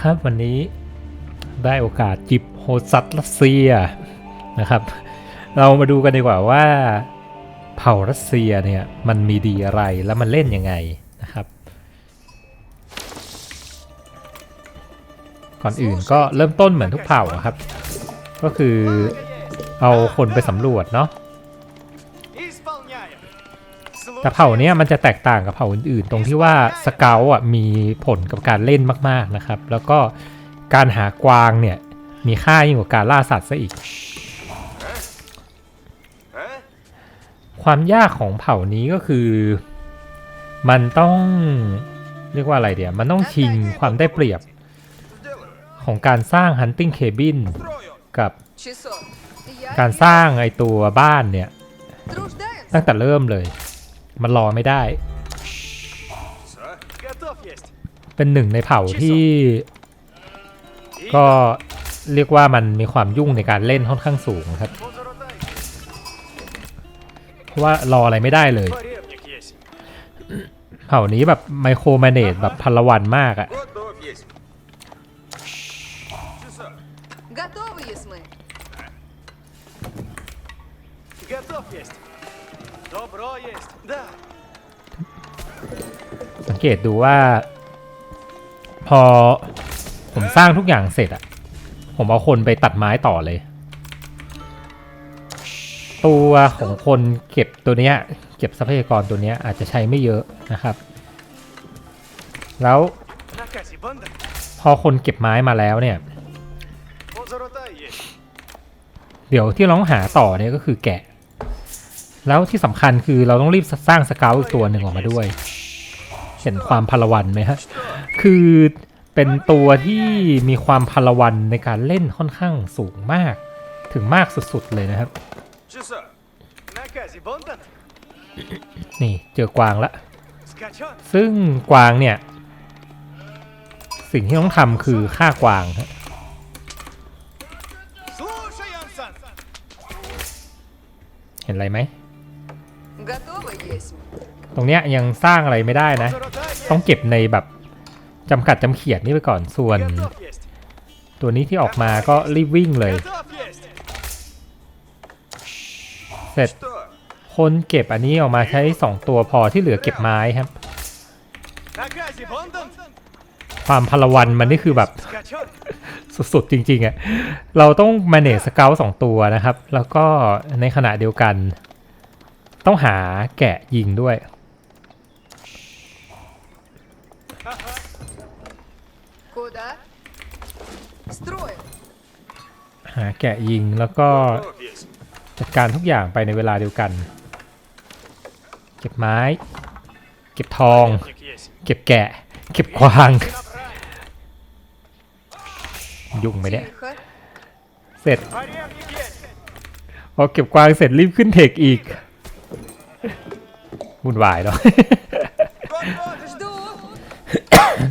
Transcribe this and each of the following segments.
ครับ วันนี้ได้โอกาสจิบโฮซัตรัสเซียนะครับ เรามาดูกันดีกว่าว่า เผ่ารัสเซียเนี่ยมันมีดีอะไรแล้วมันเล่นยังไงนะครับ ก่อนอื่นก็เริ่มต้นเหมือนทุกเผ่าครับ ก็คือเอาคนไปสำรวจเนาะ แต่เผ่าเนี้ยมันจะแตกต่างกับเผ่าอื่นๆ ตรงที่ว่าสเกลอะมีผลกับการเล่นมากๆนะครับ แล้วก็การหากวางเนี่ยมีค่ายิ่งกว่าการล่าสัตว์ซะอีก ความยากของเผ่านี้ก็คือ มันต้องเรียกว่าอะไรเดี๋ยวมันต้องชิงความได้เปรียบของการสร้าง hunting cabin กับการสร้างไอตัวบ้านเนี่ยตั้งแต่เริ่มเลย มันรอไม่ได้ เป็นหนึ่งในเผ่าที่ก็เรียกว่ามันมีความยุ่งในการเล่นค่อนข้างสูงครับ เพราะว่ารออะไรไม่ได้เลย เผ่านี้แบบไมโครแมเนจแบบพลวันมากอะ Добро есть. Да. สังเกตดูว่า พอผมสร้างทุกอย่างเสร็จอะผมเอาคนไปตัดไม้ต่อเลย ตัวของคนเก็บตัวเนี้ย เก็บทรัพยากรตัวเนี้ยอาจจะใช้ไม่เยอะนะครับ แล้ว Накази, банда. พอคนเก็บไม้มาแล้วเนี่ย Позаротай есть. เดี๋ยวที่เราต้องหาต่อเนี่ยก็คือแกะ แล้วที่สำคัญคือเราต้องรีบสร้างสกาวอีกตัวหนึ่งออกมาด้วย เห็นความพลวันไหมฮะ คือเป็นตัวที่มีความพลวันในการเล่นค่อนข้างสูงมาก ถึงมากสุดๆเลยนะครับ นี่เจอกวางละ ซึ่งกวางเนี่ย สิ่งที่ต้องทำคือฆ่ากวางครับเห็นอะไรไหม ตรงเนี้ยยังสร้างอะไรไม่ได้นะ ต้องเก็บในแบบจำกัดจำเขียดนี่ไปก่อนส่วน ตัวนี้ที่ออกมาก็รีบวิ่งเลย เสร็จคนเก็บอันนี้ออกมาใช้ 2 ตัวพอที่เหลือเก็บไม้ครับ ความพลวันมันนี่คือแบบ สุดๆจริงๆอะ่ะเราต้อง manage สเกลสองตัวนะครับ แล้วก็ในขณะเดียวกัน ต้องหาแกะยิงด้วยาแกะยิงแล้วก็จัดการทุกอย่างไปในเวลาเดียวกัน เก็บไม้ เก็บทอง เก็บแกะ เก็บควาง ยุ่งไหมเนี่ย เสร็จพอเก็บควางเสร็จรีบขึ้นเทคอีกวุ่นวายเนาะ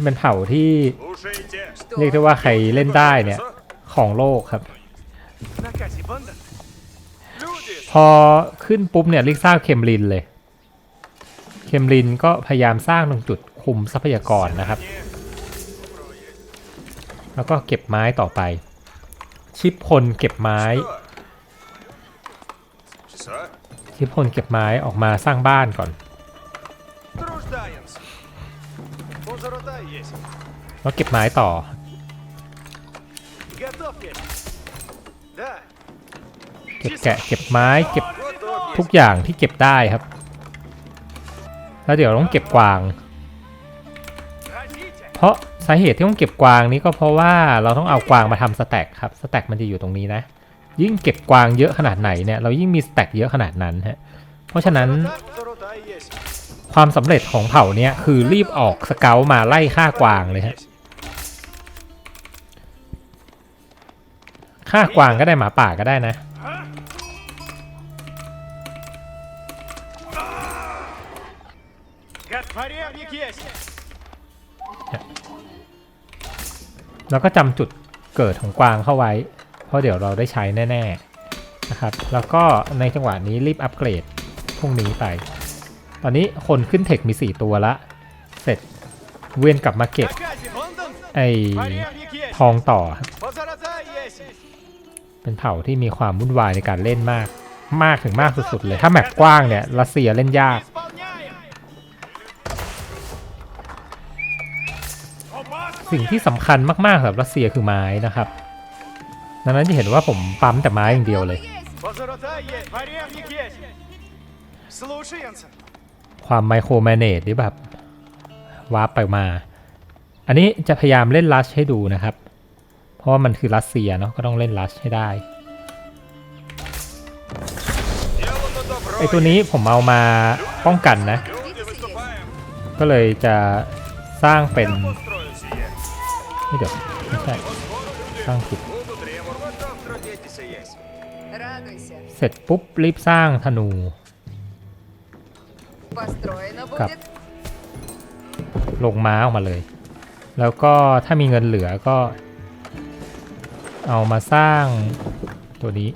มันเผ่าที่เรียกได้ว่าใครเล่นได้เนี่ยของโลกครับ พอขึ้นปุ๊บเนี่ยลิกสร้างเคมรินเลย เคมรินก็พยายามสร้างตรงจุดคุมทรัพยากรนะครับ แล้วก็เก็บไม้ต่อไป ชิปพลเก็บไม้ ชิปพลเก็บไม้ออกมาสร้างบ้านก่อนแล้วเก็บไม้ต่อ เก็บแกะเก็บไม้เก็บทุกอย่างที่เก็บได้ครับ แล้วเดี๋ยวต้องเก็บกวาง เพราะสาเหตุที่ต้องเก็บกวางนี้ก็เพราะว่าเราต้องเอากวางมาทำสแต็กครับสแต็กมันจะอยู่ตรงนี้นะ ยิ่งเก็บกวางเยอะขนาดไหนเนี่ยเรายิ่งมีสแต็กเยอะขนาดนั้นฮะเพราะฉะนั้น ความสำเร็จของเผ่าเนี้ยคือรีบออกสเกลมาไล่ฆ่ากวางเลยฮะฆ่ากวางก็ได้หมาป่าก็ได้นะ แล้วก็จำจุดเกิดของกวางเข้าไว้ เพราะเดี๋ยวเราได้ใช้แน่ ๆ นะครับ แล้วก็ในจังหวะนี้รีบอัปเกรดพรุ่งนี้ไป ตอนนี้คนขึ้นเทคมี 4 ตัวละ เสร็จเวียนกลับมาเก็บไอทองต่อ เป็นเผ่าที่มีความวุ่นวายในการเล่นมาก มากถึงมากสุดๆเลย ถ้าแมปกว้างเนี่ยรัสเซียเล่นยาก สิ่งที่สำคัญมากๆสำหรับรัสเซียคือไม้นะครับดังนั้นจะเห็นว่าผมปั๊มแต่ไม้อย่างเดียวเลย ความไมโครแมเนจที่แบบวาร์ปไปมา อันนี้จะพยายามเล่นลัชให้ดูนะครับ เพราะว่ามันคือรัสเซียเนาะก็ต้องเล่นลัชให้ได้ไอตัวนี้ผมเอามาป้องกันนะ ก็เลยจะสร้างเป็น ไม่เดี๋ยวไม่ใช่สร้างผิด Будут ремор. Вот там трудитесь есть. Радуйся. เสร็จปุ๊บรีบสร้างธนู Построено Кап. будет. ลงม้าออกมาเลย แล้วก็ถ้ามีเงินเหลือก็ เอามาสร้างตัวนี้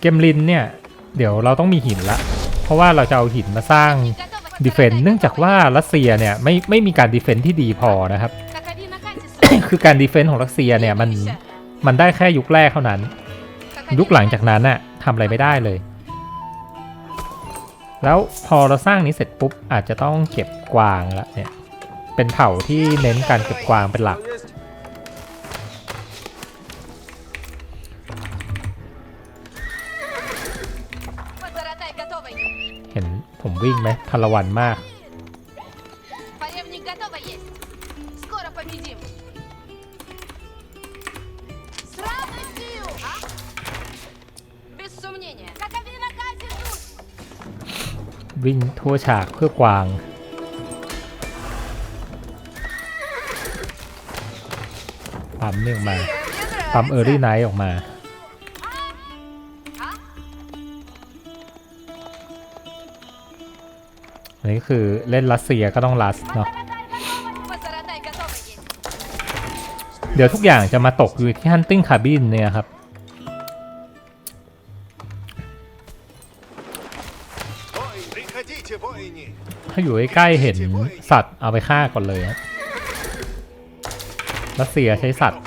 เกมลินเนี่ย เดี๋ยวเราต้องมีหินละ เพราะว่าเราจะเอาหินมาสร้าง Готово. ดีเฟนต์เนื่องจากว่ารัสเซียเนี่ยไม่ไม่มีการดีเฟนต์ที่ดีพอนะครับ Какови на Кате, คือการดีเฟนซ์ของรัสเซียเนี่ยมันมันได้แค่ยุคแรกเท่านั้น ยุคหลังจากนั้นน่ะทำอะไรไม่ได้เลย แล้วพอเราสร้างนี้เสร็จปุ๊บอาจจะต้องเก็บกวางละเนี่ยเป็นเผ่าที่เน้นการเก็บกวางเป็นหลัก เห็นผมวิ่งไหมพลวันมาก วิ่งทั่วฉากเพื่อกวาง ปั๊มนี่ออกมา ปั๊มเออร์ลี่ไนท์ออกมา อันนี้คือเล่นรัสเซียก็ต้องรัสเนาะ เดี๋ยวทุกอย่างจะมาตกอยู่ที่ฮันติ n g Cabin เนี่ยครับ ถ้าอยู่ใกล้ๆเห็นสัตว์เอาไปฆ่าก่อนเลยรัสเซียใช้สัตว์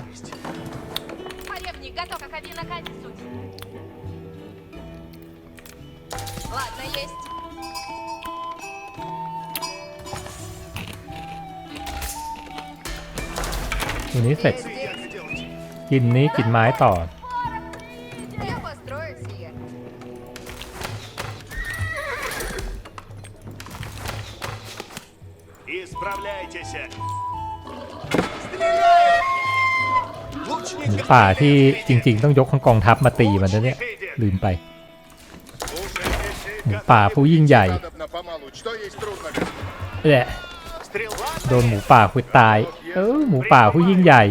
ตัวนี้เสร็จ กินนี้กินไม้ต่อ ป่าที่จริง ๆ ต้องยกของกองทัพมาตีมันนะเนี่ยลืมไปหมูป่าผู้ยิ่งใหญ่แหละโดนหมูป่าคุยตาย เออหมูป่าผู้ยิ่งใหญ่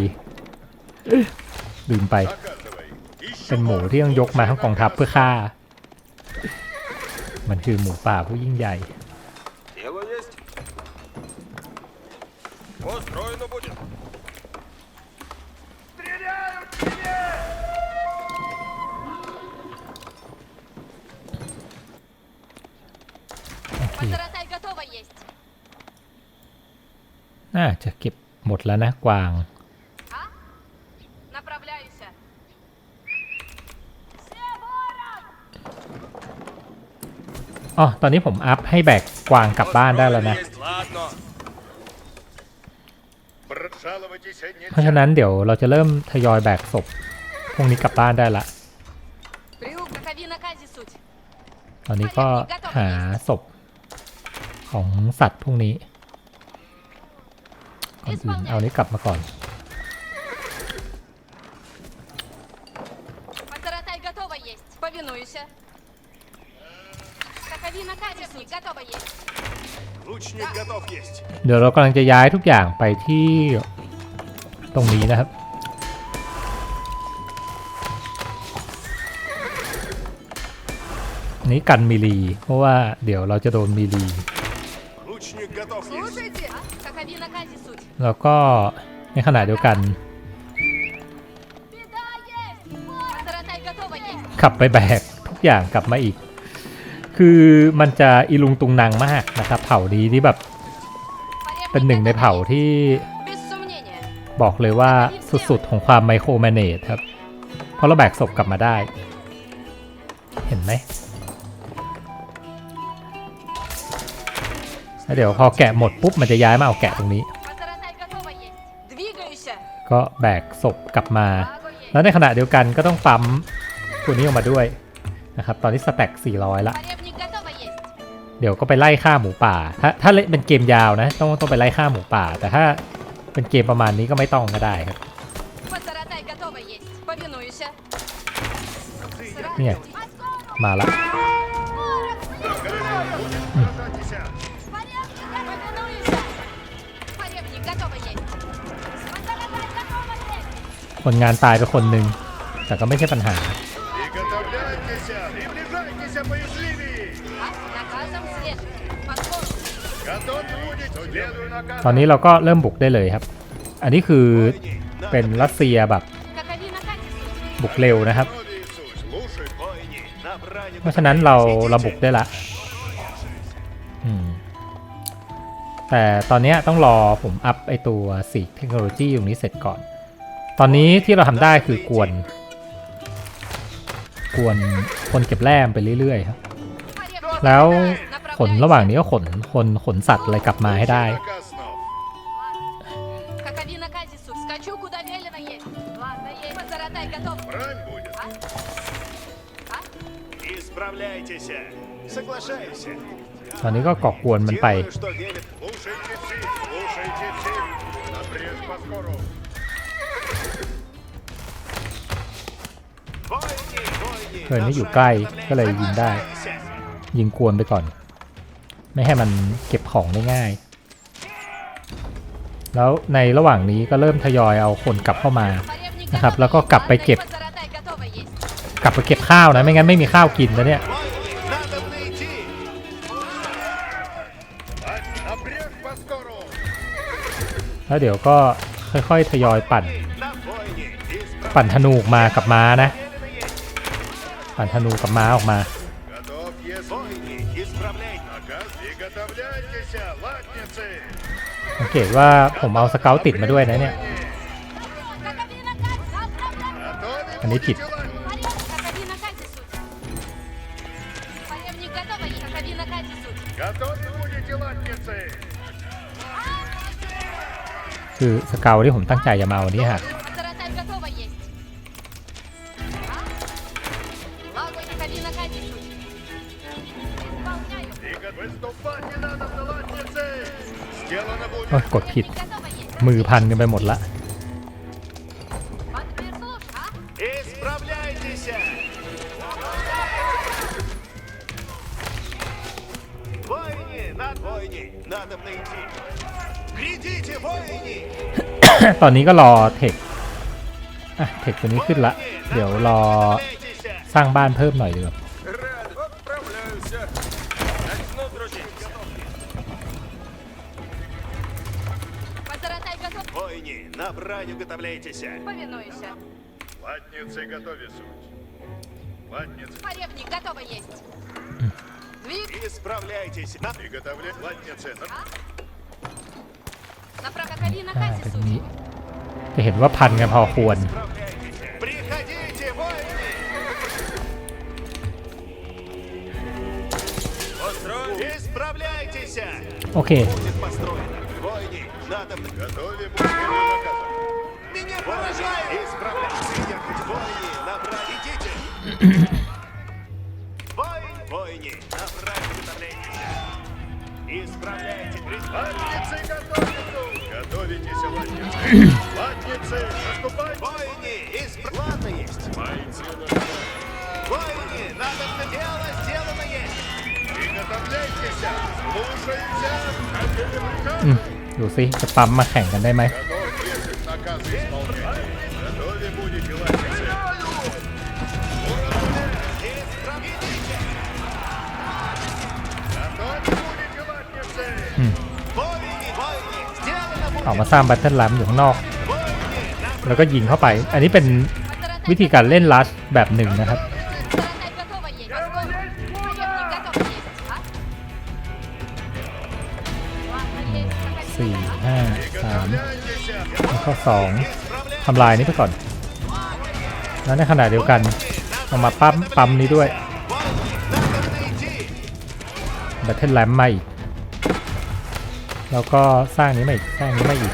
ลืมไป เป็นหมูที่ต้องยกมาทั้งกองทัพเพื่อฆ่า มันคือหมูป่าผู้ยิ่งใหญ่่าจะเก็บหมดแล้วนะกวาง อ๋อ ตอนนี้ผมอัพให้แบกกวางกลับบ้านได้แล้วนะ เพราะฉะนั้นเดี๋ยวเราจะเริ่มทยอยแบกศพพวกนี้กลับบ้านได้ละ ตอนนี้ก็หาศพของสัตว์พวกนี้ ก่อนอื่นเอานี้กลับมาก่อน Позоротай готово есть. Повинуйся. Какови на Кате суть? Готово есть. Лучник готов есть. เดี๋ยวเรากำลังจะย้ายทุกอย่างไปที่ตรงนี้นะครับ อันนี้กันมิลี เพราะว่าเดี๋ยวเราจะโดนมิลี แล้วก็ในขณะเดียวกัน ขับไปแบกทุกอย่างกลับมาอีก คือมันจะอิลุงตุงนางมากนะครับ เผ่านี้ที่แบบ เป็นหนึ่งในเผ่าที่บอกเลยว่าสุดๆของความไมโครแมเนจครับ เพราะเราแบกศพกลับมาได้ เห็นไหมเดี๋ยวพอแกะหมดปุ๊บมันจะย้ายมาเอาแกะตรงนี้ ก็แบกศพกลับมา แล้วในขณะเดียวกันก็ต้องปั๊มตัวนี้ออกมาด้วยนะครับตอนนี้สแต็ก400 ละ เดี๋ยวก็ไปไล่ฆ่าหมูป่า ถ้าถ้าเป็นเกมยาวนะต้องต้องไปไล่ฆ่าหมูป่า แต่ถ้าเป็นเกมประมาณนี้ก็ไม่ต้องก็ได้ครับนี่ไงมาแล้ว คนงานตายไปคนหนึ่งแต่ก็ไม่ใช่ปัญหา ตอนนี้เราก็เริ่มบุกได้เลยครับ อันนี้คือเป็นรัสเซียแบบบุกเร็วนะครับ เพราะฉะนั้นเราเราบุกได้ละแต่ตอนนี้ต้องรอผมอัพไอตัวสีเทคโนโลยีตรงนี้เสร็จก่อน ตอนนี้ที่เราทำได้คือกวน กวนคนเก็บแร่ไปเรื่อยๆครับ แล้วขนระหว่างนี้ก็ขนคนขนสัตว์อะไรกลับมาให้ได้ ตอนนี้ก็ก่อกวนมันไป เฮิร์นนี่อยู่ใกล้ก็เลยยิงได้ ยิงกวนไปก่อน ไม่ให้มันเก็บของได้ง่าย แล้วในระหว่างนี้ก็เริ่มทยอยเอาคนกลับเข้ามานะครับ แล้วก็กลับไปเก็บ กลับไปเก็บข้าวนะไม่งั้นไม่มีข้าวกินแล้วเนี่ยแล้วเดี๋ยวก็ค่อยๆทยอยปั่น ปั่นธนูมากับม้านะ ผ่านธนูกับม้าออกมา สังเกตว่าผมเอาสเกลติดมาด้วยนะเนี่ย อันนี้ผิดคือสเกลที่ผมตั้งใจจะมาวันนี้ฮะ Лагу, какови накатису. Исполняю. Приготовь- Выступать не надо, латницы. Сделано โอ้ย будет. กดผิด Поребник готова есть. มือพันกันไปหมดละ Подперслушь, а? Исправляйтесь. Бойни, над бойни. Надо найти. Глядите, бойни. ตอนนี้ก็รอเทค อ่ะ เทคตัวนี้ขึ้นละ เดี๋ยวรอ Готовляйтесь. สร้างบ้านเพิ่มหน่อยดีกว่าจะเห็นว่าพันกันพอควร Окей. Меня поражает! Исправляйте, якось воїни, направіть! Воїн, воїни, направь управляйтеся! Исправляйте предводницы, готовитесь! Готовитесь, латницы! Латницы, наступайте! Воины, исправляйте! Ладно есть! Бойцы, อืมดูสิจะปั๊มมาแข่งกันได้ไหมออกมาสร้างบัตเทิลลัมอยู่ข้างนอก แล้วก็ยิงเข้าไป อันนี้เป็นวิธีการเล่นลัสแบบหนึ่งนะครับ สี่ห้าสามแล้วก็สองทำลายนี้ไปก่อน แล้วในขณะเดียวกันเอามาปั๊มปั๊มนี้ด้วยแบัตเทิลแลมมาอีกแล้วก็สร้างนี้มาอีกสร้างนี้มาอีก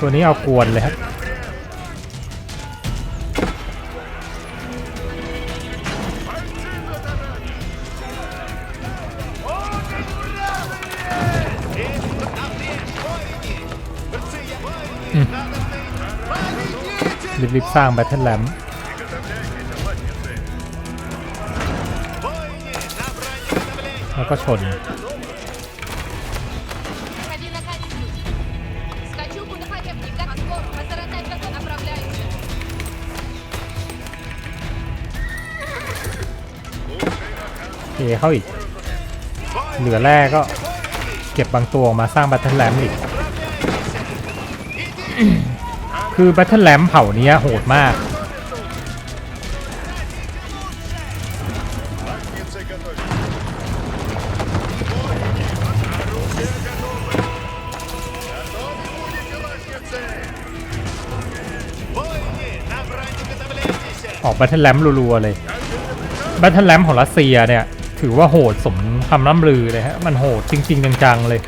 ตัวนี้เอากวนเลยครับ รีบๆสร้างแบทเทิลแลมแล้วก็ชน เทเข้าอีก เหลือแรกก็เก็บบางตัวมาสร้างแบัตเทิลแลมอีก คือแบทเทิลแลมเผ่านี้โหดมาก ออกบัตเทนแลมรัวๆเลยบัตเทนแลมของรัสเซียเนี่ย ถือว่าโหดสมคำร่ำลือเลยฮะ มันโหดจริง ๆ จัง ๆ เลย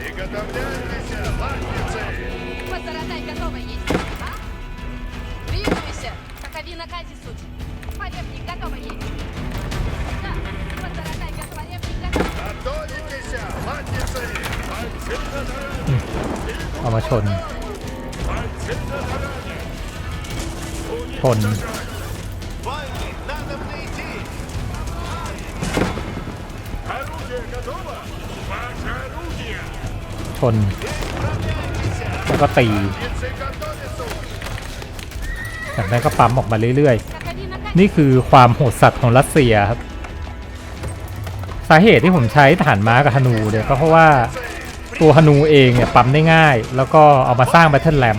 ชน แล้วก็ตีจากนั้นก็ปั๊มออกมาเรื่อยๆ นี่คือความโหดสัตว์ของรัสเซียครับสาเหตุที่ผมใช้ฐานม้ากับธนูเนี่ยก็เพราะว่าตัวธนูเองเนี่ยปั๊มได้ง่าย แล้วก็เอามาสร้างแบทเทิลแลม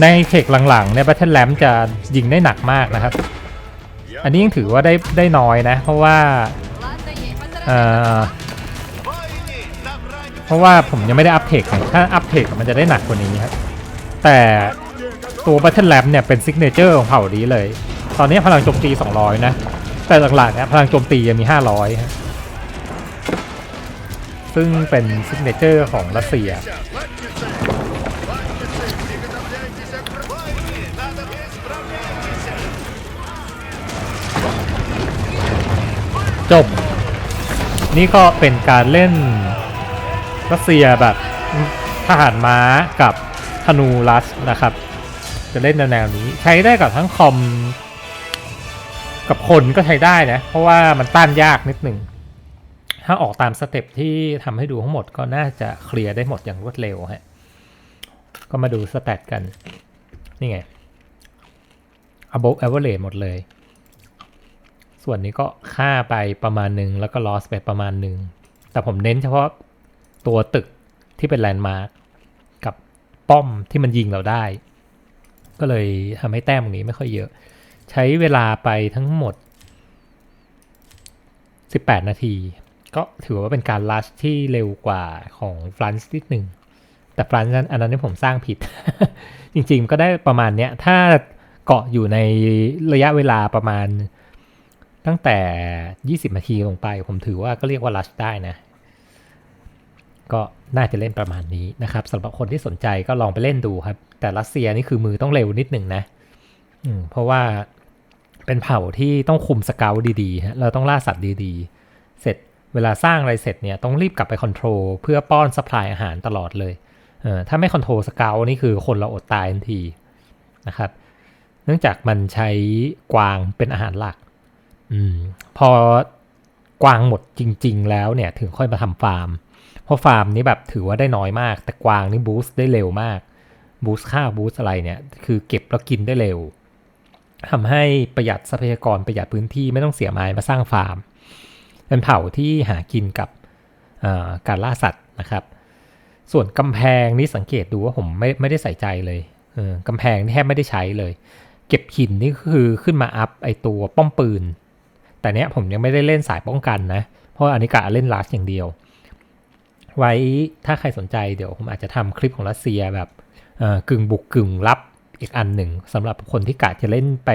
ในเขคหลังๆเนี่ยแบทเทิลแลมจะยิงได้หนักมากนะครับ อันนี้ยังถือว่าได้ได้น้อยนะ เพราะว่า เพราะว่าผมยังไม่ได้อัปเทคถ้าอัปเทคมันจะได้หนักกว่านี้ครับ แต่ตัวบัตเทิลแลมเนี่ยเป็นซิกเนเจอร์ของเผ่าดีเลย ตอนนี้พลังโจมตี 200 นะ แต่หลักๆเนี่ยพลังโจมตียังมี 500ครับซึ่งเป็นซิกเนเจอร์ของรัสเซีย จบ นี่ก็เป็นการเล่นรัสเซียแบบทหารม้ากับธนูรัสนะครับ จะเล่นแนวนี้ใช้ได้กับทั้งคอม กับคนก็ใช้ได้นะ เพราะว่ามันต้านยากนิดหนึ่ง ถ้าออกตามสเต็ปที่ทำให้ดูทั้งหมดก็น่าจะเคลียร์ได้หมดอย่างรวดเร็วฮะก็มาดูสแตทกัน นี่ไง above average หมดเลย ส่วนนี้ก็ค่าไปประมาณหนึ่งแล้วก็ loss ไปประมาณหนึ่งแต่ผมเน้นเฉพาะตัวตึกที่เป็นแลนด์มาร์กกับป้อมที่มันยิงเราได้ ก็เลยทำให้แต้มตรงนี้ไม่ค่อยเยอะ ใช้เวลาไปทั้งหมด 18 นาที ก็ถือว่าเป็นการลัชที่เร็วกว่าของฟรานซ์นิดหนึ่งแต่ฟรานซ์นั้นอันนั้นที่ผมสร้างผิด จริงๆก็ได้ประมาณเนี้ยถ้าเกาะอยู่ในระยะเวลาประมาณ ตั้งแต่ 20 นาทีลงไป ผมถือว่าก็เรียกว่าลัชได้นะ ก็น่าจะเล่นประมาณนี้นะครับสำหรับคนที่สนใจก็ลองไปเล่นดูครับ แต่รัสเซียนี่คือมือต้องเร็วนิดหนึ่งนะอืมเพราะว่าเป็นเผ่าที่ต้องคุมสเกลดีๆฮะเราต้องล่าสัตว์ดีๆ เสร็จเวลาสร้างอะไรเสร็จเนี่ยต้องรีบกลับไปคอนโทรลเพื่อป้อนสปายอาหารตลอดเลยเออถ้าไม่คอนโทรลสเกลนี่คือคนเราอดตายทันทีนะครับ เนื่องจากมันใช้กวางเป็นอาหารหลัก อืมพอกวางหมดจริง ๆ แล้วเนี่ยถึงค่อยมาทำฟาร์ม เพราะฟาร์มนี้แบบถือว่าได้น้อยมาก แต่กวางนี่บูสต์ได้เร็วมากบูสต์ข้าวบูสต์อะไรเนี่ย คือเก็บแล้วกินได้เร็วทำให้ประหยัดทรัพยากรประหยัดพื้นที่ไม่ต้องเสียไม้มาสร้างฟาร์ม เป็นเผ่าที่หากินกับการล่าสัตว์นะครับ ส่วนกำแพงนี่สังเกตดูว่าผมไม่ไม่ได้ใส่ใจเลยเออกำแพงนี่แทบไม่ได้ใช้เลย เก็บหินนี่คือขึ้นมาอัพไอตัวป้อมปืน แต่เนี้ยผมยังไม่ได้เล่นสายป้องกันนะ เพราะอันนี้กะเล่นลัสอย่างเดียว ไว้ถ้าใครสนใจเดี๋ยวผมอาจจะทำคลิปของรัสเซียแบบกึ่งบุกกึ่งรับอีกอันหนึ่งสำหรับคนที่กะจะเล่นไป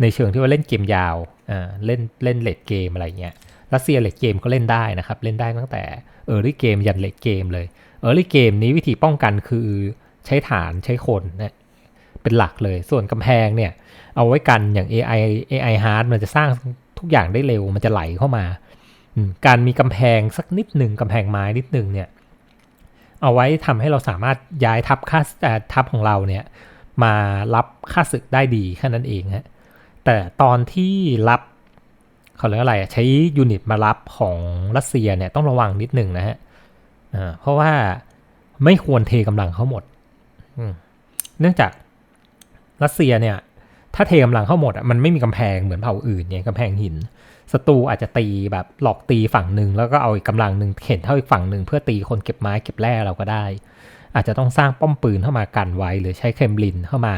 ในเชิงที่ว่าเล่นเกมยาวอ่าเล่นเล่นเลดเกมอะไรเงี้ยรัสเซียเลดเกมก็เล่นได้นะครับ เล่นได้ตั้งแต่เออร์ลี่เกมยันเลดเกมเลยเออร์ลี่เกมนี้วิธีป้องกันคือใช้ฐานใช้คนนะเป็นหลักเลย ส่วนกำแพงเนี่ย เอาไว้กันอย่าง AI AI hard มันจะสร้าง ทุกอย่างได้เร็วมันจะไหลเข้ามา การมีกำแพงสักนิดหนึ่งกำแพงไม้นิดหนึ่งเนี่ยเอาไว้ทำให้เราสามารถย้ายทัพค่าทัพของเราเนี่ยมารับค่าศึกได้ดีแค่นั้นเองฮะแต่ตอนที่รับเขาเรียกอะไรใช้ยูนิตมารับของรัสเซียเนี่ยต้องระวังนิดหนึ่งนะฮะเพราะว่าไม่ควรเทกำลังเขาหมดเนื่องจากรัสเซียเนี่ย ถ้าเทกำลังเข้าหมดอะมันไม่มีกำแพงเหมือนเผ่าอื่นเนี่ยกำแพงหินศัตรูอาจจะตีแบบหลอกตีฝั่งหนึ่งแล้วก็เอาอีกกำลังหนึ่งเข็นเท่าอีกฝั่งหนึ่งเพื่อตีคนเก็บไม้เก็บแร่เราก็ได้ อาจจะต้องสร้างป้อมปืนเข้ามากันไว้ หรือใช้เคมลินเข้ามา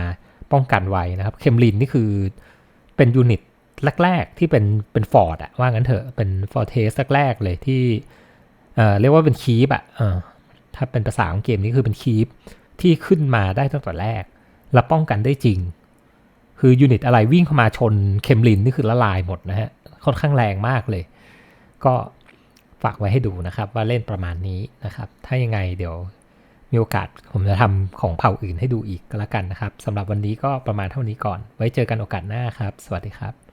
ป้องกันไว้นะครับเคมลินนี่คือเป็นยูนิตแรกๆ ที่เป็นเป็นฟอร์ดอะว่างั้นเถอะเป็นฟอร์เทสแรกๆเลยที่เอ่อเรียกว่าเป็นคีปอะเออถ้าเป็นภาษาของเกมนี้คือเป็นคีปที่ขึ้นมาได้ตั้งแต่แรก และป้องกันได้จริง คือยูนิตอะไรวิ่งเข้ามาชนเคมลินนี่คือละลายหมดนะฮะ ค่อนข้างแรงมากเลย ก็ฝากไว้ให้ดูนะครับว่าเล่นประมาณนี้นะครับ ถ้ายังไงเดี๋ยวมีโอกาสผมจะทำของเผ่าอื่นให้ดูอีกก็แล้วกันนะครับสำหรับวันนี้ก็ประมาณเท่านี้ก่อน ไว้เจอกันโอกาสหน้าครับ สวัสดีครับ